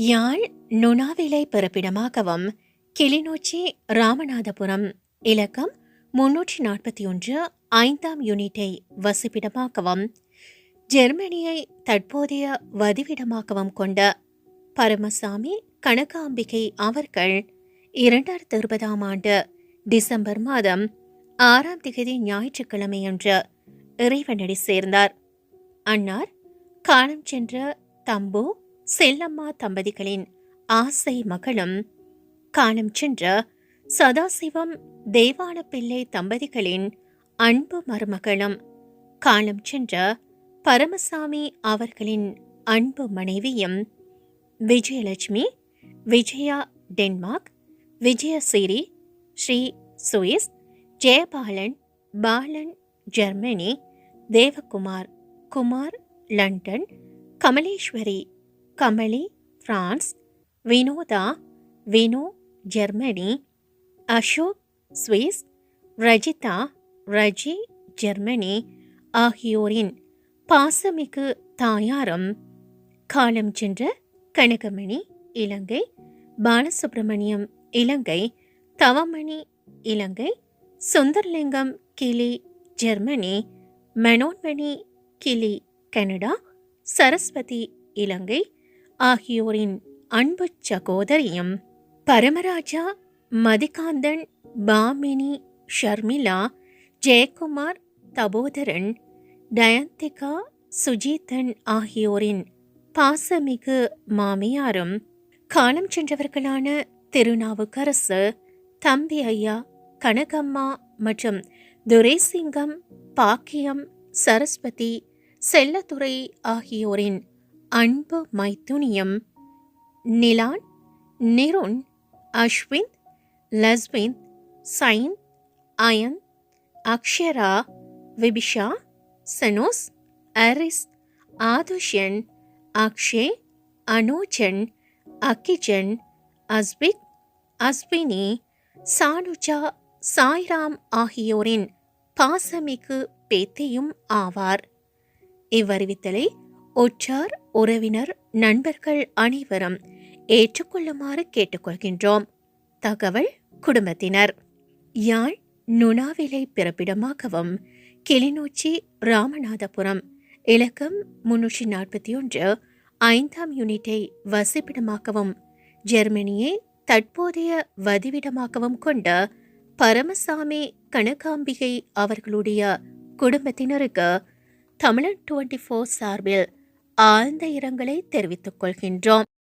யாழ் நுணாவிலை பிறப்பிடமாகவும் கிளிநொச்சி ராமநாதபுரம் இலக்கம் முன்னூற்றி நாற்பத்தி ஒன்று ஐந்தாம் யூனிட்டை வசிப்பிடமாகவும் ஜெர்மனியை தற்போதைய வதிவிடமாகவும் கொண்ட பரமசாமி கனகாம்பிகை அவர்கள் இரண்டாயிரத்தி இருபதாம் ஆண்டு டிசம்பர் மாதம் ஆறாம் திகதி ஞாயிற்றுக்கிழமையன்று இறைவனடி சேர்ந்தார். அன்னார் காலம் சென்ற தம்பு செல்லம்மா தம்பதிகளின் ஆசை மகளும் காலம் சென்ற சதாசிவம் தேவான பிள்ளை தம்பதிகளின் அன்பு மருமகளும் காலம் சென்ற பரமசாமி அவர்களின் அன்பு மனைவியும் Vijayalakshmi Vijaya Denmark Vijayasiri Sri Swiss Jeyabalan Balan Germany Devakumar Kumar London Kamaleswari Kamali France Vinotha Vino Germany Ashok Swiss Rajitha Raji Germany ஆகியோரின் பாசமிகு தாயாரம் காலம் சென்ற கனகமணி இலங்கை பாலசுப்பிரமணியம் இலங்கை தவமணி இலங்கை சுந்தர்லிங்கம் கிளி ஜெர்மனி மெனோன்மணி கிளி கனடா சரஸ்வதி இலங்கை ஆகியோரின் அன்பு சகோதரியும் பரமராஜா மதிகாந்தன் பாமினி ஷர்மிளா ஜெயக்குமார் தபோதரன் டயந்திகா சுஜீதன் ஆகியோரின் பாசமிகு மாமியாரும் காலம் சென்றவர்களான திருநாவுக்கரசு தம்பி ஐயா கனகம்மா மற்றும் துரைசிங்கம் பாக்கியம் சரஸ்வதி செல்லத்துறை ஆகியோரின் அன்பு மைத்துனியம் நிலான் நிருன் அஸ்வின் லஸ்வின் சைன் அயன் அக்ஷரா விபிஷா சனோஸ் அரிஸ் ஆதுஷன் அக்ஷே அனோஜன் அக்கிஜன் அஸ்பிக் அஸ்வினி சானுஜா சாய்ராம் ஆகியோரின் பாசமிகு பேத்தியும் ஆவார். இவ்வறிவித்தலை ஒற்றார் உறவினர் நண்பர்கள் அனைவரும் ஏற்றுக்கொள்ளுமாறு கேட்டுக்கொள்கின்றோம். தகவல் குடும்பத்தினர். யாழ் நுணாவிலை பிறப்பிடமாகவும் கிளிநொச்சி ராமநாதபுரம் இலக்கம் முன்னூற்றி நாற்பத்தி ஒன்று ஐந்தாம் யூனிட்டை வசிப்பிடமாகவும் ஜெர்மனியை தற்போதைய வதிவிடமாகவும் கொண்ட பரமசாமி கனகாம்பிகை அவர்களுடைய குடும்பத்தினருக்கு தமிழன் டுவெண்ட்டி ஃபோர் சார்பில் ஆழ்ந்த இரங்கலை தெரிவித்துக் கொள்கின்றோம்.